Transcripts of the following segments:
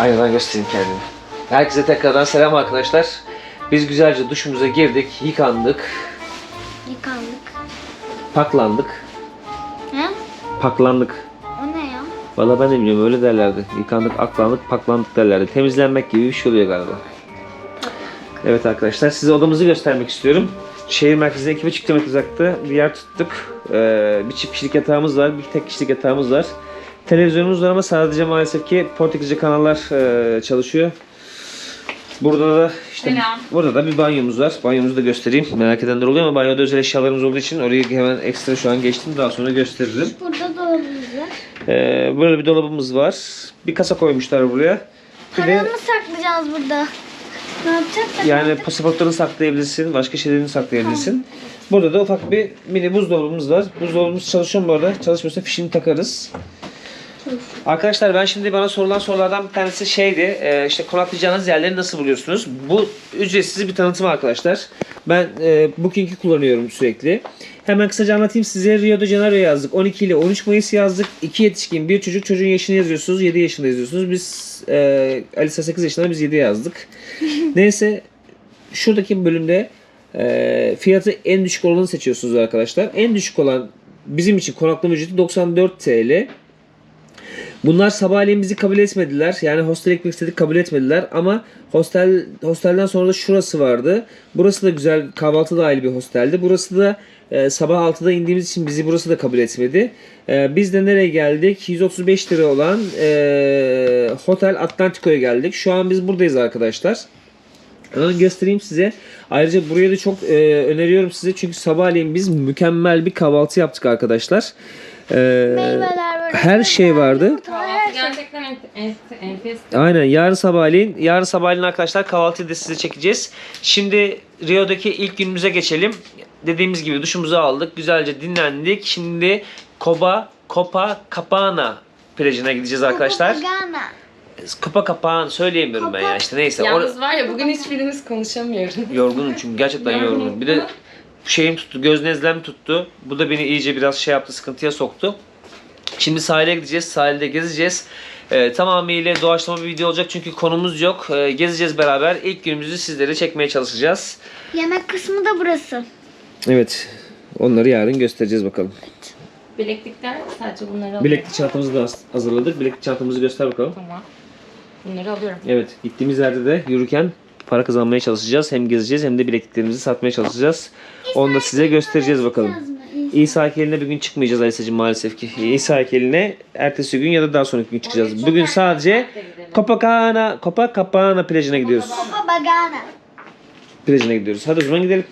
aynadan göstereyim kendimi. Herkese tekrardan selam arkadaşlar. Biz güzelce duşumuza girdik, yıkandık, Yıkandık. paklandık. He? Paklandık. O ne ya? Valla ben de bilmiyorum öyle derlerdi. Yıkandık, aklandık, paklandık derlerdi. Temizlenmek gibi bir şey oluyor galiba. Evet arkadaşlar size odamızı göstermek istiyorum. Şehir merkezine 2,5 km uzakta bir yer tuttuk. Ee, bir çift kişilik yatağımız var, bir tek kişilik yatağımız var. Televizyonumuz var ama sadece maalesef ki Portekizce kanallar e, çalışıyor. Burada da işte Selam. burada da bir banyomuz var. Banyomuzu da göstereyim. Merak edenler oluyor ama banyoda özel eşyalarımız olduğu için orayı hemen ekstra şu an geçtim. Daha sonra gösteririm. Burada dolabımız var. Ee, böyle bir dolabımız var. Bir kasa koymuşlar buraya. Bir de Paramı saklayacağız burada. Ne yapacağız? yani pasaportlarını saklayabilirsin, başka şeylerini saklayabilirsin. Burada da ufak bir mini buzdolabımız var. Buzdolabımız çalışıyor mu bu arada? Çalışmıyorsa fişini takarız. Arkadaşlar ben şimdi bana sorulan sorulardan bir tanesi şeydi. e, işte konaklayacağınız yerleri nasıl buluyorsunuz? Bu ücretsiz bir tanıtım arkadaşlar. Ben e, Booking'i kullanıyorum sürekli. Hemen kısaca anlatayım size. Rio de Janeiro yazdık. 12 ile 13 Mayıs yazdık. 2 yetişkin, bir çocuk. Çocuğun yaşını yazıyorsunuz. 7 yaşında yazıyorsunuz. Biz e, Alisa 8 yaşında biz 7 yazdık. Neyse şuradaki bölümde e, fiyatı en düşük olanı seçiyorsunuz arkadaşlar. En düşük olan bizim için konaklama ücreti 94 TL. Bunlar sabahleyin bizi kabul etmediler. Yani hostel ekmek istedik kabul etmediler. Ama hostel hostelden sonra da şurası vardı. Burası da güzel kahvaltı dahil bir hosteldi. Burası da e, sabah 6'da indiğimiz için bizi burası da kabul etmedi. E, biz de nereye geldik? 135 lira olan e, Hotel Atlantico'ya geldik. Şu an biz buradayız arkadaşlar. Hemen göstereyim size. Ayrıca buraya da çok e, öneriyorum size. Çünkü sabahleyin biz mükemmel bir kahvaltı yaptık arkadaşlar. E, Meyveler. Her şey vardı. Kahvaltı gerçekten en, en, enfes. Aynen yarın sabahleyin yarın sabahleyin arkadaşlar kahvaltıyı da size çekeceğiz. Şimdi Rio'daki ilk günümüze geçelim. Dediğimiz gibi duşumuzu aldık. Güzelce dinlendik. Şimdi Coba Copacabana plajına gideceğiz arkadaşlar. Pagana. Copacabana söyleyemiyorum ben ya işte neyse. Or- Yalnız var ya bugün hiçbirimiz konuşamıyoruz. yorgunum çünkü gerçekten Yorgunum. yorgunum. Bir de şeyim tuttu, göz nezlem tuttu. Bu da beni iyice biraz şey yaptı, sıkıntıya soktu. Şimdi sahile gideceğiz, sahilde gezeceğiz. Ee, tamamıyla doğaçlama bir video olacak çünkü konumuz yok. Ee, gezeceğiz beraber. İlk günümüzü sizlere çekmeye çalışacağız. Yemek kısmı da burası. Evet, onları yarın göstereceğiz bakalım. Bileklikler sadece bunları alıyorum. Bileklik çantamızı da hazırladık. Bileklik çantamızı göster bakalım. Tamam. Bunları alıyorum. Evet, gittiğimiz yerde de yürürken para kazanmaya çalışacağız. Hem gezeceğiz hem de bilekliklerimizi satmaya çalışacağız. Onu da size göstereceğiz bakalım. İsa heykeline bir gün çıkmayacağız Alisa'cığım maalesef ki. İsa heykeline ertesi gün ya da daha sonraki gün çıkacağız. Bugün sadece Copacabana, Copacabana plajına gidiyoruz. Papa Bagana. Plajına gidiyoruz. Hadi o zaman gidelim.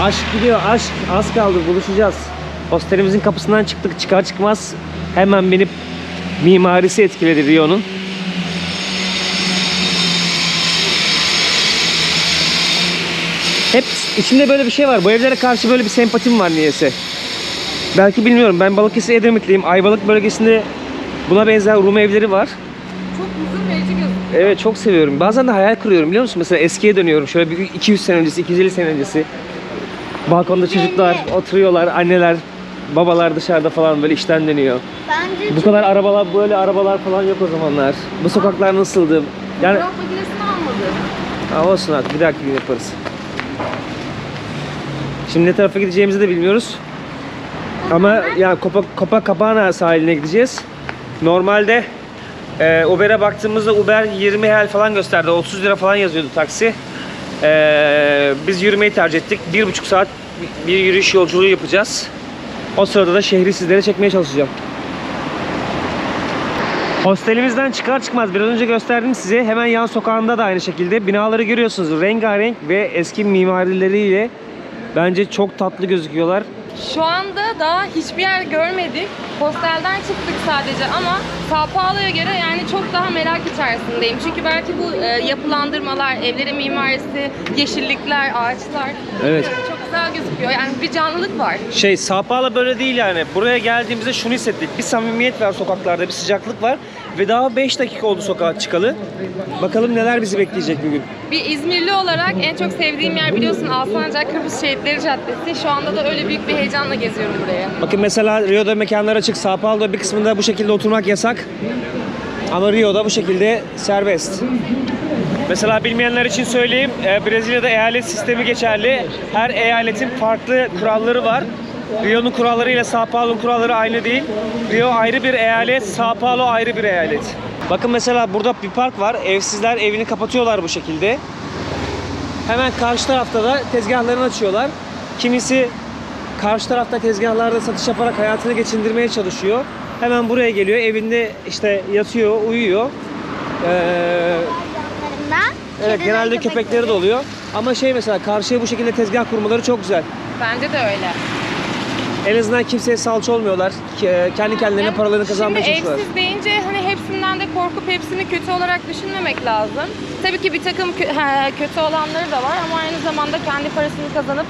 Aşk gidiyor aşk. Az kaldı buluşacağız. Hostelimizin kapısından çıktık çıkar çıkmaz hemen beni mimarisi etkiledi Rio'nun. Hep içimde böyle bir şey var. Bu evlere karşı böyle bir sempatim var niyeyse. Belki bilmiyorum. Ben Balıkesir Edremitliyim. Ayvalık bölgesinde buna benzer Rum evleri var. Çok uzun verici gözüküyor. Evet çok seviyorum. Bazen de hayal kuruyorum biliyor musun? Mesela eskiye dönüyorum. Şöyle bir 200 sene öncesi, 250 sene öncesi. Balkonda çocuklar oturuyorlar, anneler, babalar dışarıda falan böyle işten dönüyor. Bence Bu kadar arabalar, böyle arabalar falan yok o zamanlar. Bu sokaklar nasıldı? Yani Fotoğraf makinesini almadı. ha, olsun artık bir dahaki gün yaparız. Şimdi ne tarafa gideceğimizi de bilmiyoruz. Ama yani Copa, Copacabana sahiline gideceğiz. Normalde e, Uber'e baktığımızda Uber 20 hel falan gösterdi. 30 lira falan yazıyordu taksi. E, biz yürümeyi tercih ettik. Bir buçuk saat bir yürüyüş yolculuğu yapacağız. O sırada da şehri sizlere çekmeye çalışacağım. Hostelimizden çıkar çıkmaz biraz önce gösterdim size. Hemen yan sokağında da aynı şekilde binaları görüyorsunuz. Rengarenk ve eski mimarileriyle bence çok tatlı gözüküyorlar. Şu anda daha hiçbir yer görmedik. Hostelden çıktık sadece ama Sao Paulo'ya göre yani çok daha merak içerisindeyim. Çünkü belki bu e, yapılandırmalar, evlerin mimarisi, yeşillikler, ağaçlar Evet. çok güzel gözüküyor. Yani bir canlılık var. Şey Sao Paulo böyle değil yani. Buraya geldiğimizde şunu hissettik. Bir samimiyet var sokaklarda, bir sıcaklık var. Ve daha 5 dakika oldu sokağa çıkalı. Bakalım neler bizi bekleyecek bugün. Bir İzmirli olarak en çok sevdiğim yer biliyorsun Alsancak Kıbrıs Şehitleri Caddesi. Şu anda da öyle büyük bir heyecanla geziyorum buraya. Bakın mesela Rio'da mekanlar açık. Sao Paulo'da bir kısmında bu şekilde oturmak yasak. Ama Rio'da bu şekilde serbest. Mesela bilmeyenler için söyleyeyim. e, Brezilya'da eyalet sistemi geçerli. Her eyaletin farklı kuralları var. Rio'nun kuralları ile Sao Paulo'nun kuralları aynı değil. Rio ayrı bir eyalet, Sao Paulo ayrı bir eyalet. Bakın mesela burada bir park var. Evsizler evini kapatıyorlar bu şekilde. Hemen karşı tarafta da tezgahlarını açıyorlar. Kimisi karşı tarafta tezgahlarda satış yaparak hayatını geçindirmeye çalışıyor. Hemen buraya geliyor, evinde işte yatıyor, uyuyor. Ee, Yanlarından. evet, kediler, genelde köpekleri de oluyor. Ama şey mesela karşıya bu şekilde tezgah kurmaları çok güzel. Bence de öyle. En azından kimseye salça olmuyorlar. Ke- Kendi kendilerine Hem paralarını kazanmaya Şimdi çalışıyorlar. evsiz deyince hani hepsinden de korkup hepsini kötü olarak düşünmemek lazım. Tabii ki bir takım kötü olanları da var ama aynı zamanda kendi parasını kazanıp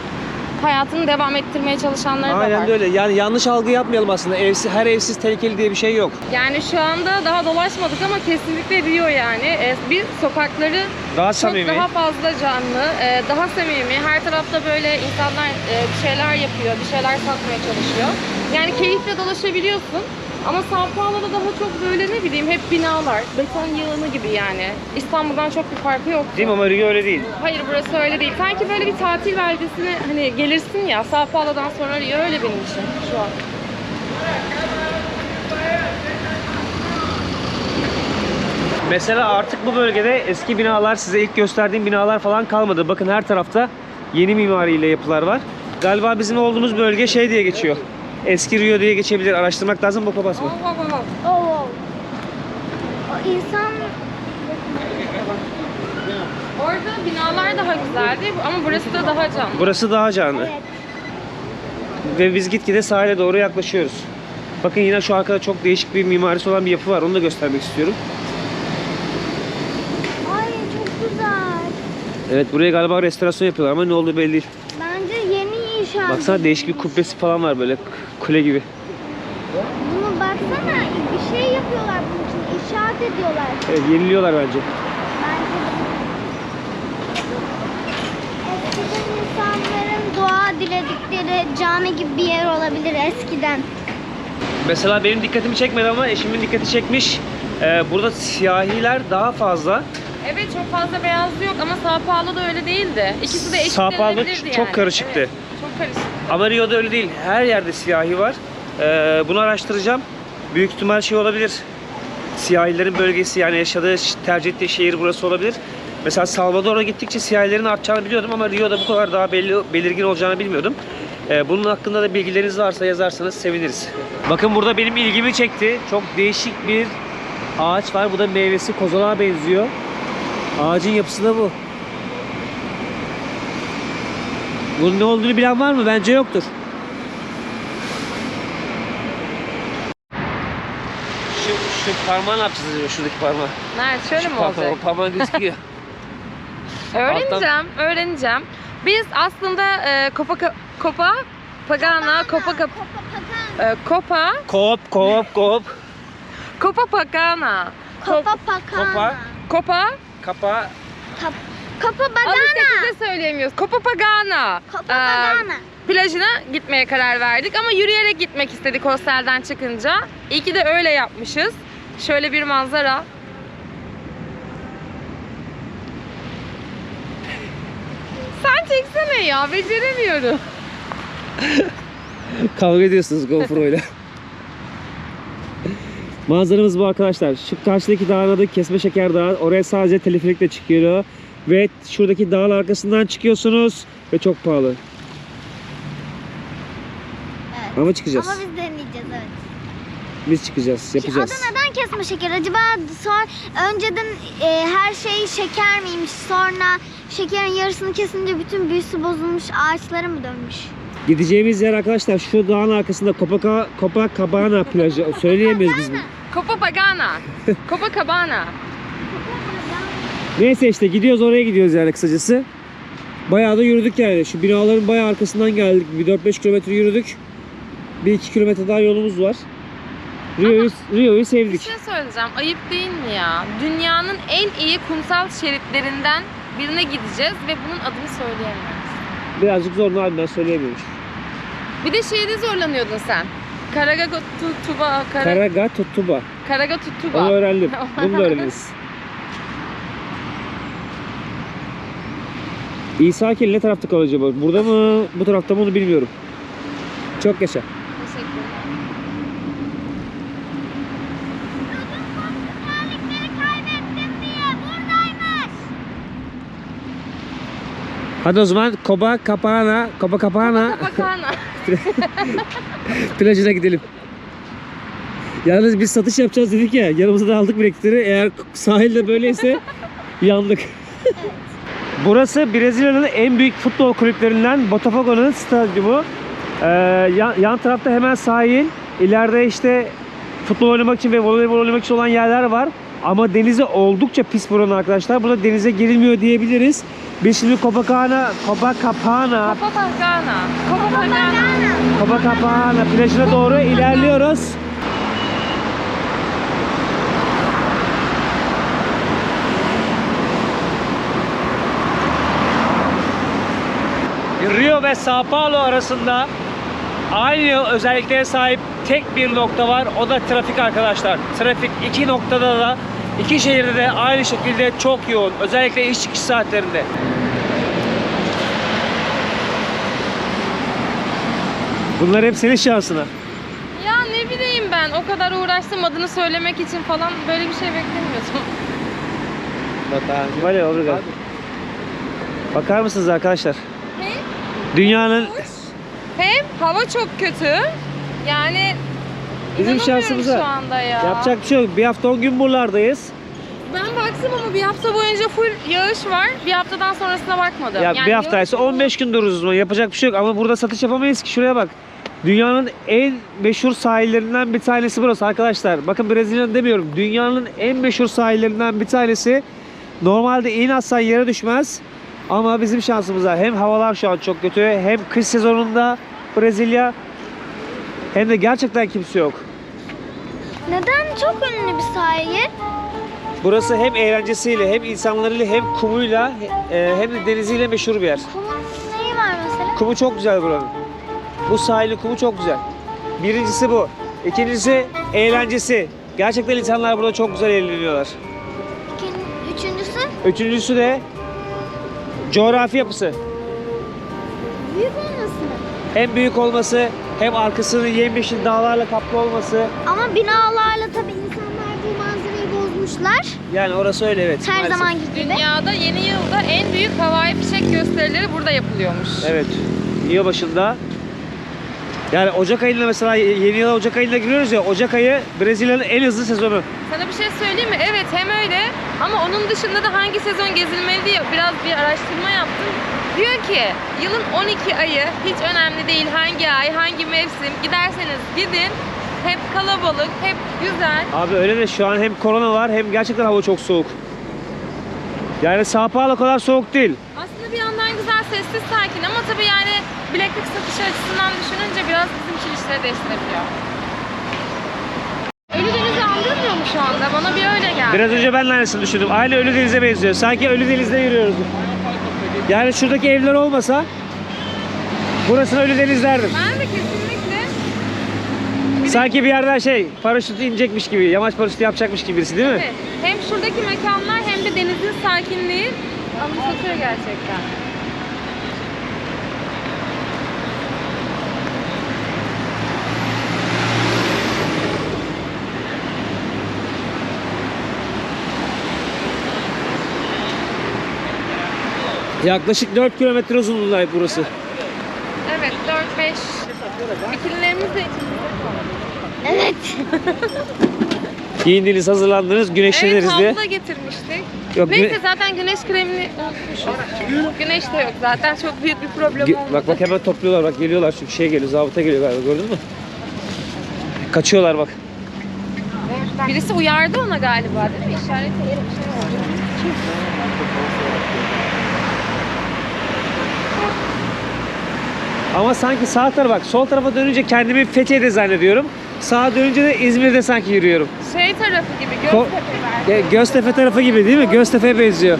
hayatını devam ettirmeye çalışanları da var. Aynen de öyle. Yani yanlış algı yapmayalım aslında. Evsiz, her evsiz tehlikeli diye bir şey yok. Yani şu anda daha dolaşmadık ama kesinlikle diyor yani. E, bir sokakları Daha çok samimi. daha fazla canlı, e, daha samimi. Her tarafta böyle insanlar e, bir şeyler yapıyor, bir şeyler satmaya çalışıyor. Yani keyifle dolaşabiliyorsun. Ama Sao Paulo'da daha çok böyle ne bileyim hep binalar, beton yığını gibi yani. İstanbul'dan çok bir farkı yok. Değil mi ama Rio öyle değil. Hayır burası öyle değil. Sanki böyle bir tatil beldesine hani gelirsin ya Sao Paulo'dan sonra Rio öyle benim için şu an. Mesela artık bu bölgede eski binalar, size ilk gösterdiğim binalar falan kalmadı. Bakın her tarafta yeni mimariyle yapılar var. Galiba bizim olduğumuz bölge şey diye geçiyor. Eski Rio diye geçebilir. Araştırmak lazım. Boka basma. Oh, oh. Oo. O insan Orada binalar daha güzeldi ama burası da daha canlı. Burası daha canlı. evet. Ve biz gitgide sahile doğru yaklaşıyoruz. Bakın yine şu arkada çok değişik bir mimarisi olan bir yapı var. Onu da göstermek istiyorum. Ay çok güzel. Evet buraya galiba restorasyon yapıyorlar ama ne olduğu belli değil. İnşaat. Baksana değişik bir kubbesi falan var böyle kule gibi. Bunu baksana bir şey yapıyorlar bunun için. İnşaat ediyorlar. Evet yeniliyorlar bence. Bence de. Eskiden insanların dua diledikleri cami gibi bir yer olabilir eskiden. Mesela benim dikkatimi çekmedi ama eşimin dikkati çekmiş. Ee, burada siyahiler daha fazla. Evet çok fazla beyazlı yok ama Sao Paulo'da öyle değildi. İkisi de eşit Sao Paulo denilebilirdi çok yani. karışıktı. Evet, çok karışık. Ama Rio'da öyle değil. Her yerde siyahi var. Ee, bunu araştıracağım. Büyük ihtimal şey olabilir. Siyahilerin bölgesi yani yaşadığı, tercih ettiği şehir burası olabilir. Mesela Salvador'a gittikçe siyahilerin artacağını biliyordum ama Rio'da bu kadar daha belli, belirgin olacağını bilmiyordum. Ee, bunun hakkında da bilgileriniz varsa yazarsanız seviniriz. Bakın burada benim ilgimi çekti. Çok değişik bir ağaç var. Bu da meyvesi kozalağa benziyor. Ağacın yapısı da bu. Bunun ne olduğunu bilen var mı? Bence yoktur. Şu, şu parmağı ne yapacağız acaba? Şuradaki parmağı. Nerede? Şöyle Şu mi parmağı, olacak? o parmağı gözüküyor. Öğreneceğim, öğreneceğim. Biz aslında e, Copa Copa Pagana, Copa Copa e, Copa kop, kop, kop. Copa Pagana. Kopa. Kopa. Copa Kapa. Kap, Kopa Al bagana. işte siz de söyleyemiyoruz. Copa Pagana. Kopa Ee, plajına gitmeye karar verdik ama yürüyerek gitmek istedik hostelden çıkınca. İyi ki de öyle yapmışız. Şöyle bir manzara. Sen çeksene ya, beceremiyorum. Kavga ediyorsunuz GoPro'yla. Manzaramız bu arkadaşlar. Şu karşıdaki dağın adı Kesme Şeker Dağı. Oraya sadece teleferikle çıkıyor. Ve şuradaki dağın arkasından çıkıyorsunuz. Ve çok pahalı. Evet. Ama çıkacağız. Ama biz deneyeceğiz evet. Biz çıkacağız, yapacağız. Adı neden kesme şeker? Acaba son önceden e, her şey şeker miymiş? Sonra şekerin yarısını kesince bütün büyüsü bozulmuş ağaçlara mı dönmüş? Gideceğimiz yer arkadaşlar şu dağın arkasında Copacabana, Copacabana plajı. Söyleyemiyoruz biz. Copacabana. Copacabana. Neyse işte gidiyoruz oraya gidiyoruz yani kısacası. Bayağı da yürüdük yani. Şu binaların bayağı arkasından geldik. Bir 4-5 kilometre yürüdük. Bir 2 kilometre daha yolumuz var. Rio'yu Rio'yu Bir sevdik. şey söyleyeceğim. Ayıp değil mi ya? Dünyanın en iyi kumsal şeritlerinden birine gideceğiz ve bunun adını söyleyemiyoruz. Birazcık zor harbiden söyleyemiyormuş. Bir de şeyde zorlanıyordun sen. Karaga Tuba, Kara, Karaga Tutuba. Karaga Tutuba. Onu öğrendim. Bunu da öğreniriz. İsa Kel ne tarafta kalıyor acaba? Burada mı? Bu tarafta mı onu bilmiyorum. Çok yaşa. Hadi o zaman Koba Kapana Bakana. plajına gidelim. Yalnız biz satış yapacağız dedik ya. Yanımıza da aldık bilekleri. Eğer sahilde böyleyse yandık. Burası Brezilya'nın en büyük futbol kulüplerinden Botafogo'nun stadyumu. Ee, yan, yan tarafta hemen sahil. İleride işte futbol oynamak için ve voleybol oynamak için olan yerler var. Ama denize oldukça pis buranın arkadaşlar. Burada denize girilmiyor diyebiliriz. Biz şimdi Copacabana, Copacabana, Copacabana. Copacabana. Copacabana plajına doğru ilerliyoruz. Rio ve Sao Paulo arasında aynı özelliklere sahip tek bir nokta var. O da trafik arkadaşlar. Trafik iki noktada da iki şehirde de aynı şekilde çok yoğun. Özellikle iş çıkış saatlerinde. Bunlar hep senin şansına. Ya ne bileyim ben o kadar uğraştım adını söylemek için falan böyle bir şey beklemiyordum. Vale, obrigado. Bakar mısınız arkadaşlar? Dünyanın Hem hava çok kötü. Yani Bizim inanamıyorum şansımıza. şu anda ya. yapacak bir şey yok. Bir hafta 10 gün buralardayız. Ben baktım ama bir hafta boyunca full yağış var. Bir haftadan sonrasına bakmadım. Ya Yani bir haftaysa yağış- 15 gün dururuz zaman. Yapacak bir şey yok ama burada satış yapamayız ki. Şuraya bak. Dünyanın en meşhur sahillerinden bir tanesi burası arkadaşlar. Bakın Brezilya'nın demiyorum. Dünyanın en meşhur sahillerinden bir tanesi. Normalde iğne atsan yere düşmez. Ama bizim şansımıza hem havalar şu an çok kötü hem kış sezonunda Brezilya hem de gerçekten kimse yok. Neden çok ünlü bir sahil? Burası hem eğlencesiyle hem insanlarıyla hem kumuyla e, hem de deniziyle meşhur bir yer. Kumun neyi var mesela? Kumu çok güzel buranın. Bu sahilin kumu çok güzel. Birincisi bu. İkincisi eğlencesi. Gerçekten insanlar burada çok güzel eğleniyorlar. İkin- Üçüncüsü Üçüncüsü de coğrafi yapısı. büyük olması mı? Hem büyük olması hem arkasının yemyeşil dağlarla kaplı olması. Ama binalarla tabii insanlar bu manzarayı bozmuşlar. Yani orası öyle evet. Her maalesef. zamanki gibi. Dünyada yeni yılda en büyük havai fişek gösterileri burada yapılıyormuş. Evet. Yıl başında. Yani Ocak ayında mesela yeni yıla Ocak ayında giriyoruz ya. Ocak ayı Brezilya'nın en hızlı sezonu. Sana bir şey söyleyeyim mi? Evet hem öyle ama onun dışında da hangi sezon gezilmeli diye biraz bir araştırma yaptım. Diyor ki yılın 12 ayı hiç önemli değil hangi ay, hangi mevsim giderseniz gidin. Hep kalabalık, hep güzel. Abi öyle de şu an hem korona var hem gerçekten hava çok soğuk. Yani Sao Paulo kadar soğuk değil. Aslında bir yandan güzel, sessiz, sakin ama tabii yani bileklik satışı açısından düşününce biraz bizim için işleri değiştirebiliyor. Ölüdeniz'i andırmıyor mu şu anda? Bana bir öyle geldi. Biraz önce ben de aynısını düşündüm. Aynı Ölüdeniz'e benziyor. Sanki Ölüdeniz'de yürüyoruz. Yani şuradaki evler olmasa burasını Ölüdeniz derdim. Ben de kesinlikle Sanki bir yerden şey paraşüt inecekmiş gibi, yamaç paraşütü yapacakmış gibi birisi değil mi? Evet. Hem şuradaki mekanlar hem de denizin sakinliği anımsatıyor gerçekten. Yaklaşık 4 kilometre uzunluğunda burası. Evet 4-5 bikinilerimiz de içimizde Evet. Giyindiniz, hazırlandınız, Evet güneşleniriz diye. havlu da getirmiştik. Yok, Neyse güne- zaten güneş kremini unutmuşuz. Güneş de yok zaten çok büyük bir problem olmadı. Bak bak hemen topluyorlar bak geliyorlar çünkü şey geliyor zabıta geliyor galiba gördün mü? Kaçıyorlar bak. Birisi uyardı ona galiba değil mi? İşaret bir şey oldu. Ama sanki sağ tarafa bak sol tarafa dönünce kendimi Fethiye'de zannediyorum. Sağa dönünce de İzmir'de sanki yürüyorum. Şey tarafı gibi Göztepe Ge- Göztepe tarafı gibi değil mi? Göztepe'ye benziyor.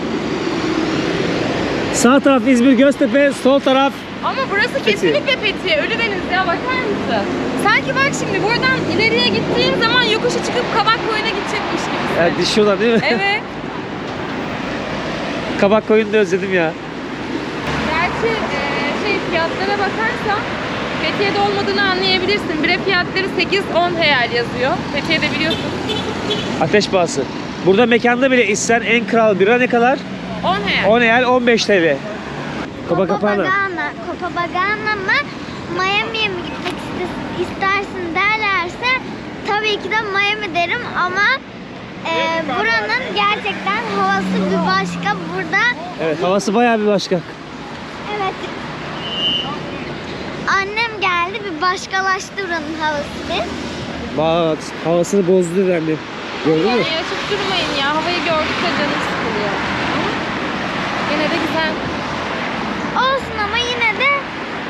Sağ taraf İzmir Göztepe, sol taraf Ama burası kesinlikle Fethiye. Ölüdeniz ya bakar mısın? Sanki bak şimdi buradan ileriye gittiğin zaman yokuşu çıkıp Kabak Koyun'a gidecekmiş gibi. yani düşüyorlar değil mi? Evet. Kabak koyunu da özledim ya. Fiyatlara bakarsan Fethiye'de olmadığını anlayabilirsin. Bire fiyatları 8-10 hayal yazıyor. Fethiye'de biliyorsun. Ateş bağısı. Burada mekanda bile içsen en kral bira ne kadar? 10 hayal. 10 real 15 TL. Copacabana. Copacabana. Mı? Miami'ye mi gitmek iste- istersin derlerse tabii ki de Miami derim ama e, buranın gerçekten havası bir başka. Burada Evet havası bayağı bir başka. evet annem geldi bir başkalaştı buranın havası. Bak havasını bozdu annem. Gördün mü? Yani açıp durmayın ya. Havayı gördükçe canım sıkılıyor. Yine de güzel. Olsun ama yine de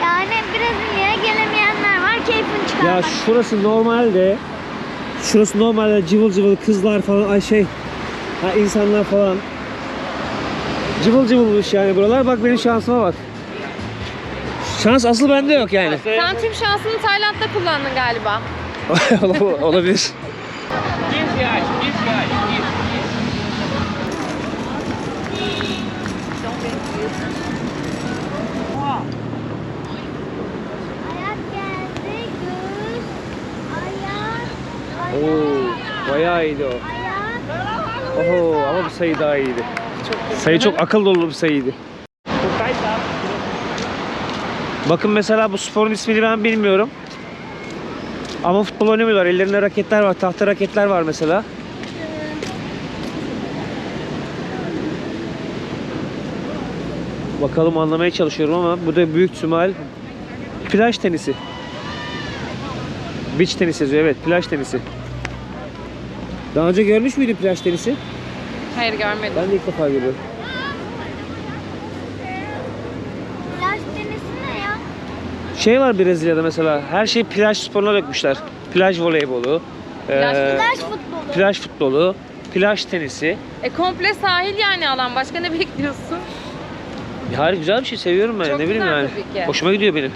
yani Brezilya'ya gelemeyenler var keyfini Ya çıkarmak. şurası normalde şurası normalde cıvıl cıvıl kızlar falan ay şey ha insanlar falan cıvıl cıvılmış yani buralar bak benim şansıma bak. Şans asıl bende yok yani. Sen tüm şansını Tayland'da kullandın galiba. Olabilir. Oo, bayağı iyiydi o. Oho ama bu sayı daha iyiydi. Sayı çok akıl dolu bir sayıydı. Bakın mesela bu sporun ismini ben bilmiyorum. Ama futbol oynamıyorlar. Ellerinde raketler var. Tahta raketler var mesela. Bakalım anlamaya çalışıyorum ama bu da büyük ihtimal plaj tenisi. Beach tenisi yazıyor evet plaj tenisi. Daha önce görmüş müydün plaj tenisi? Hayır görmedim. Ben de ilk defa görüyorum. Plaj tenisi ne ya? Şey var Brezilya'da mesela her şeyi plaj sporuna dökmüşler. Plaj voleybolu, Plaj- eee, Plaj futbolu. plaj futbolu, plaj tenisi. E komple sahil yani alan. Başka ne bekliyorsun? Ya güzel bir şey seviyorum ben. Çok ne bileyim yani. Hoşuma gidiyor benim.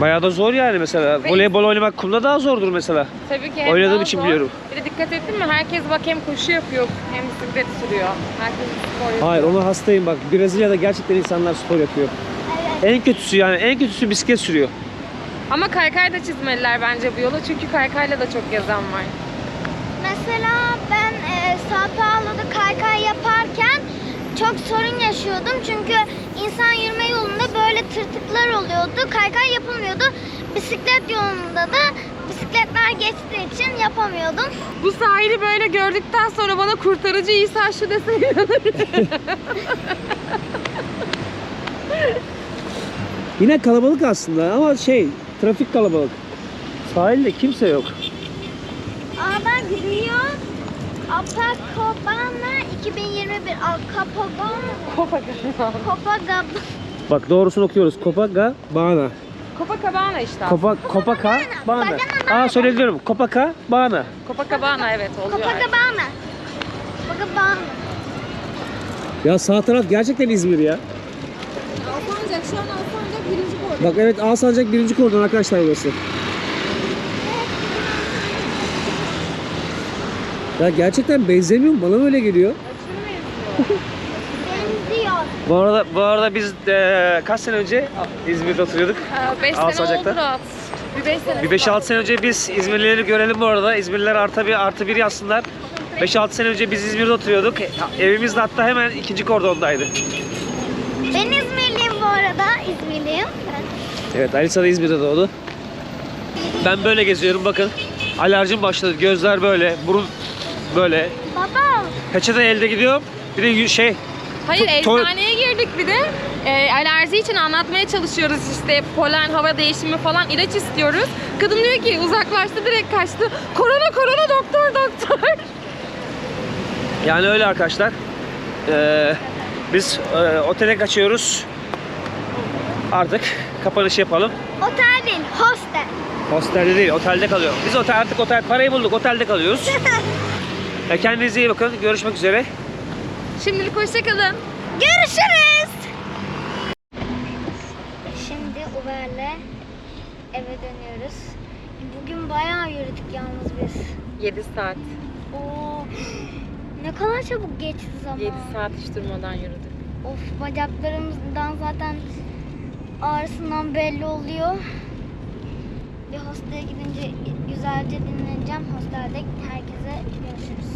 Bayağı da zor yani mesela. Ve- Voleybol oynamak kumda daha zordur mesela. Tabii ki Oynadığım için zor. biliyorum. Bir de dikkat ettin mi? Herkes bak hem koşu yapıyor hem bisiklet sürüyor. Herkes spor yapıyor. Hayır ona hastayım bak. Brezilya'da gerçekten insanlar spor yapıyor. En kötüsü yani en kötüsü bisiklet sürüyor. Ama kaykay da çizmeliler bence bu yola. Çünkü kaykayla da çok yazan var. Mesela ben e, Sao Paulo'da kaykay yaparken çok sorun yaşıyordum. Çünkü insan yürüme yolunda böyle tırtıklar oluyordu. Kaykay yapılmıyordu. Bisiklet yolunda da bisikletler geçtiği için yapamıyordum. Bu sahili böyle gördükten sonra bana kurtarıcı İsa şu dese inanırım. Yine kalabalık aslında ama şey trafik kalabalık. Sahilde kimse yok. Aa ben gidiyorum. Copacabana 2021 Al Copacabana Copacabana Bak doğrusunu okuyoruz. Copacabana. Copacabana işte. Copa, Copacabana. Aa söylediyorum. Copacabana. Copacabana evet oluyor. Copacabana Copacabana Ya sağ taraf gerçekten İzmir ya. Alsancak şu an. Bak evet Alsancak birinci kordon arkadaşlar burası. Ya gerçekten benzemiyor mu? Bana mı öyle geliyor? benziyor. Bu arada bu arada biz eee, kaç sene önce İzmir'de oturuyorduk. 5 sene oldu rahat. Bir 5 sene. Bir 5-6 sene önce biz İzmirlileri görelim bu arada. İzmirliler artı bir artı bir yazsınlar. 5-6 sene önce biz İzmir'de oturuyorduk. Evimiz de hatta hemen ikinci kordondaydı. Ben İzmirliyim bu arada. İzmirliyim. Evet Alisa da İzmir'de doğdu. Ben böyle geziyorum bakın. Alerjim başladı. Gözler böyle, burun böyle. Baba Peçete elde gidiyorum. Bir de şey Hayır eczaneye girdik bir de. E, alerji için anlatmaya çalışıyoruz işte polen, hava değişimi falan ilaç istiyoruz. Kadın diyor ki uzaklaştı direkt kaçtı. Korona korona doktor doktor. yani öyle arkadaşlar. Ee, biz e, otele kaçıyoruz. Artık kapanışı yapalım. Otel değil, hostel. Hostelde değil, otelde kalıyor. Biz otel artık otel parayı bulduk, otelde kalıyoruz. Ya kendinize iyi bakın. Görüşmek üzere. Şimdilik hoşçakalın. Görüşürüz. Şimdi Uber'le eve dönüyoruz. Bugün bayağı yürüdük yalnız biz. 7 saat. Oo, ne kadar çabuk geçti zaman. 7 saat hiç durmadan yürüdük. Of bacaklarımızdan zaten ağrısından belli oluyor. Bir hostele gidince güzelce dinleneceğim. Hostelde herkese görüşürüz.